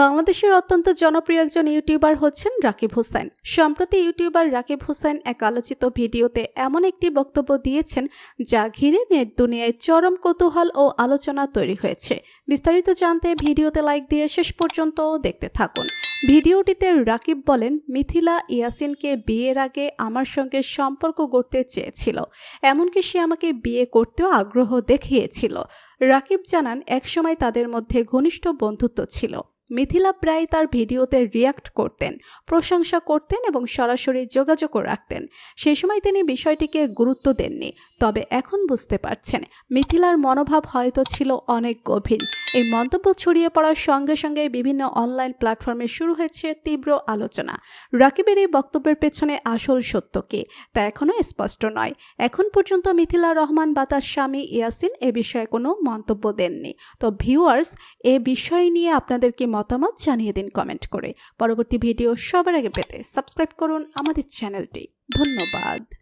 বাংলাদেশের অত্যন্ত জনপ্রিয় একজন ইউটিউবার হচ্ছেন রাকিব হোসেন। সম্প্রতি ইউটিউবার রাকিব হোসেন এক আলোচিত ভিডিওতে এমন একটি বক্তব্য দিয়েছেন, যা ঘিরে নেট দুনিয়ায় চরম কৌতূহল ও আলোচনা তৈরি হয়েছে। বিস্তারিত জানতে ভিডিওতে লাইক দিয়ে শেষ পর্যন্ত দেখতে থাকুন। ভিডিওটিতে রাকিব বলেন, মিথিলা ইয়াসিনকে বিয়ের আগে আমার সঙ্গে সম্পর্ক গড়তে চেয়েছিল, এমনকি সে আমাকে বিয়ে করতেও আগ্রহ দেখিয়েছিল। রাকিব জানান, একসময় তাদের মধ্যে ঘনিষ্ঠ বন্ধুত্ব ছিল। মিথিলা প্রায় তার ভিডিওতে রিয়াক্ট করতেন, প্রশংসা করতেন এবং সরাসরি যোগাযোগও রাখতেন। সে সময় তিনি বিষয়টিকে গুরুত্ব দেননি, তবে এখন বুঝতে পারছেন মিথিলার মনোভাব হয়তো ছিল অনেক গভীর। এই মন্তব্য ছড়িয়ে পড়ার সঙ্গে সঙ্গে বিভিন্ন অনলাইন প্ল্যাটফর্মে শুরু হয়েছে তীব্র আলোচনা। রাকিবের এই বক্তব্যের পেছনে আসল সত্য কি, তা এখনও স্পষ্ট নয়। এখন পর্যন্ত মিথিলা রহমান বা তার স্বামী ইয়াসিন এ বিষয়ে কোনো মন্তব্য দেননি। তো ভিউয়ার্স, এ বিষয় নিয়ে আপনাদের কি মতামত জানিয়ে দিন কমেন্ট করে। পরবর্তী ভিডিও সবার আগে পেতে সাবস্ক্রাইব করুন আমাদের চ্যানেলটি। ধন্যবাদ।